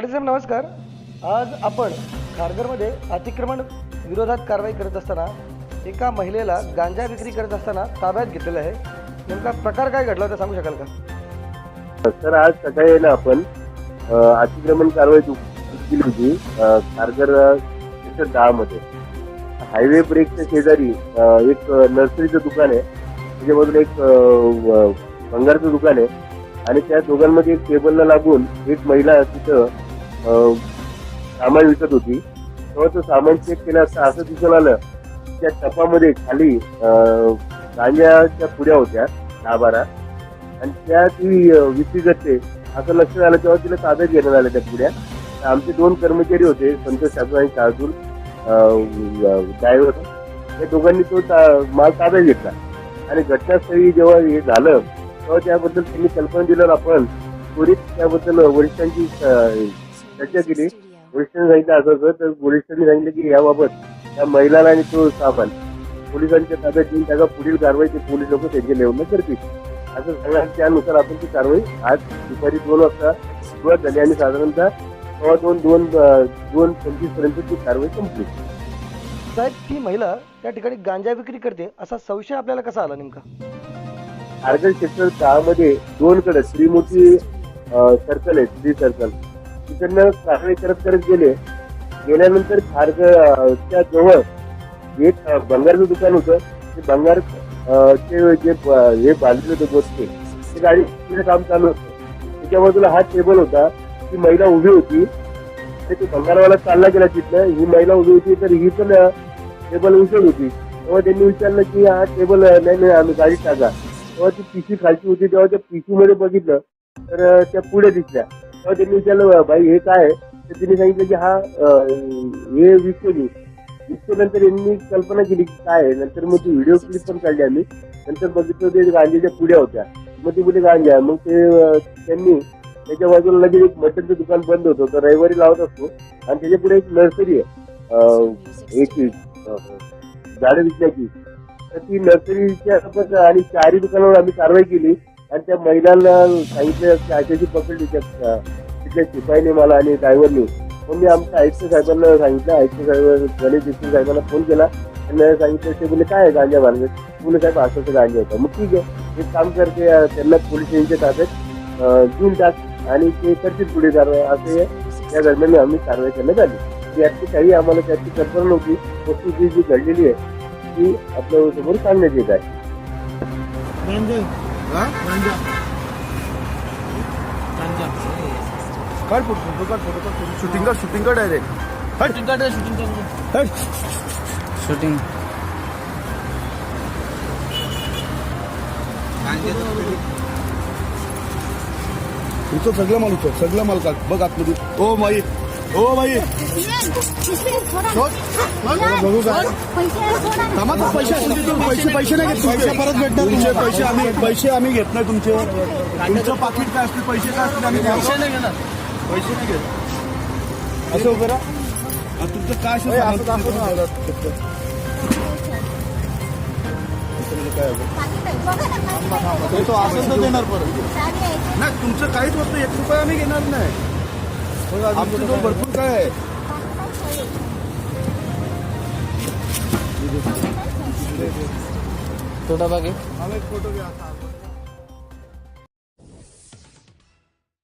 पाटील साहेब नमस्कार. आज आपण खारघरमध्ये अतिक्रमण विरोधात कारवाई करत असताना एका महिलेला गांजा विक्री करत असताना ताब्यात घेतलेला आहे. नेमका प्रकार काय घडला होता सांगू शकाल का? सर आज सकाळी ना आपण अतिक्रमण कारवाई केली होती खारघर सेक्टर दहा मध्ये हायवे ब्रेकच्या शेजारी एक नर्सरीचं दुकान आहे. त्याच्यामधून एक भंगारचं दुकान आहे. आणि त्या दोघांमध्ये एक टेबलला लागून एक महिला तिथं सामान विकत होती. तेव्हा तो सामान चेक केलं असता असं दिसून आलं त्या टपामध्ये खाली अ, गांजाच्या पुड्या होत्या दहा बारा आणि त्या ती विक्री करते. असं लक्षात आलं तेव्हा तिला ताब्यात घेण्यात आलं त्या पुढ्या तर आमचे दोन कर्मचारी होते संतोष ठाकूर आणि शार्दूल ड्रायव्हर त्या दोघांनी तो ता- माल ताब्यात घेतला. आणि घटनास्थळी जेव्हा हे झालं तेव्हा त्याबद्दल त्यांनी कल्पना दिल्यावर आपण त्वरित त्याबद्दल वरिष्ठांची चर्चा केली वरिष्ठांनी सांगितलं असं होतं तर वरिष्ठांनी सांगितलं की याबाबत त्या महिलाला आणि तो सामान पोलिसांच्या ताब्यात देऊन त्याचा पुढील कारवाई ते पोलीस लोक त्यांच्या लेवलला करतील. असं सांगणार त्यानुसार आपण ती कारवाई आज दुपारी दोन वाजता सुरुवात झाली आणि साधारणतः सव्वा दोन दोन दोन पंचवीसपर्यंत ती कारवाई संपली. साहेब ती महिला त्या ठिकाणी गांजा विक्री करते असा संशय आपल्याला कसा आला नेमका? खारघर सेक्टर दहा मध्ये दोन कडे श्रीमूर्ती सर्कल आहे श्री सर्कल. तिकडनं कारवाई करत करत गेले. गेल्यानंतर खारघर जवळ एक बंगारचं भंगारचं दुकान होतं. ते भंगार चे जे हे बांधले होते गोष्टी ते गाडी काम चालू होतं. त्याच्या बाजूला हा टेबल होता. ती महिला उभी होती. ते भंगारवाला चालला गेला तिथनं. ही महिला उभी होती तर ही पण टेबल उचल होती. तेव्हा त्यांनी विचारलं की हा टेबल नाही नाही आम्ही गाडी टाका. तेव्हा ती पिशी खालची होती. तेव्हा त्या पिशी मध्ये बघितलं. तर त्या पुढे दिसल्या. तेव्हा त्यांनी विचारलं बाई हे काय तर तिने सांगितलं की हा हे विकतो नंतर यांनी कल्पना केली की काय आहे. नंतर मग ती व्हिडिओ क्लिप पण काढली आम्ही. नंतर बघितलं ते गांजेच्या पुड्या होत्या. मग ती पुढे गांजा. मग ते त्यांनी त्याच्या बाजूला लगेच एक मटनचं दुकान बंद होतं. तर रविवारी लावत असतो. आणि त्याच्या पुढे एक नर्सरी आहे. एक झाडं विकण्याची. तर ती नर्सरीच्या आणि चारही दुकानावर आम्ही कारवाई केली. आणि त्या महिलांना सांगितलं की अशाची पकडली त्या तिथल्या शिपाईने मला आणि ड्रायव्हरनी मग मी आमच्या आयुक्त साहेबांना सांगितलं आयुक्त साहेब गणेश देशमुख साहेबांना फोन केला. त्यांना सांगितलं ते बोले काय आहे गांजा मार्केट बोलले साहेब असं असं गांजा होता. मग ठीक आहे एक काम करते त्यांना पोलीस स्टेशनच्या ताब्यात घेऊन टाक आणि ते करतील पुढे कारवाई. असं या दरम्यान आम्ही कारवाई करण्यात आली. याची काही आम्हाला त्याची कल्पना नव्हती वस्तू जी जी घडलेली आहे ती आपल्यासमोर सांगण्यात येत आहे. म्हणजे काढ फोटो फोटो काढ फोटो काढ शूटिंग कर शूटिंग कर डायरेक्ट शूटिंग काढ शूटिंग काढ शूटिंग तुमचं सगळं माल उचल सगळं माल काढ. बघ आतमध्ये. ओ माई. थांबा तर पैसे पैसे पैसे नाही घेत पैसे परत भेटणार तुमचे पैसे आम्ही पैसे आम्ही घेत नाही तुमचे तुमचं पाकिट काय असतील पैसे काय असतील आम्ही पैसे नाही घेणार. पैसे नाही घेत. असं वगैरे आणि तुमचं काय असं काय ते तर देणार परत. नाही तुमचं काहीच वस्तू एक रुपया आम्ही घेणार नाही. आमच्या जवळ भरपूर काय आहे. थोडा एक फोटो घ्या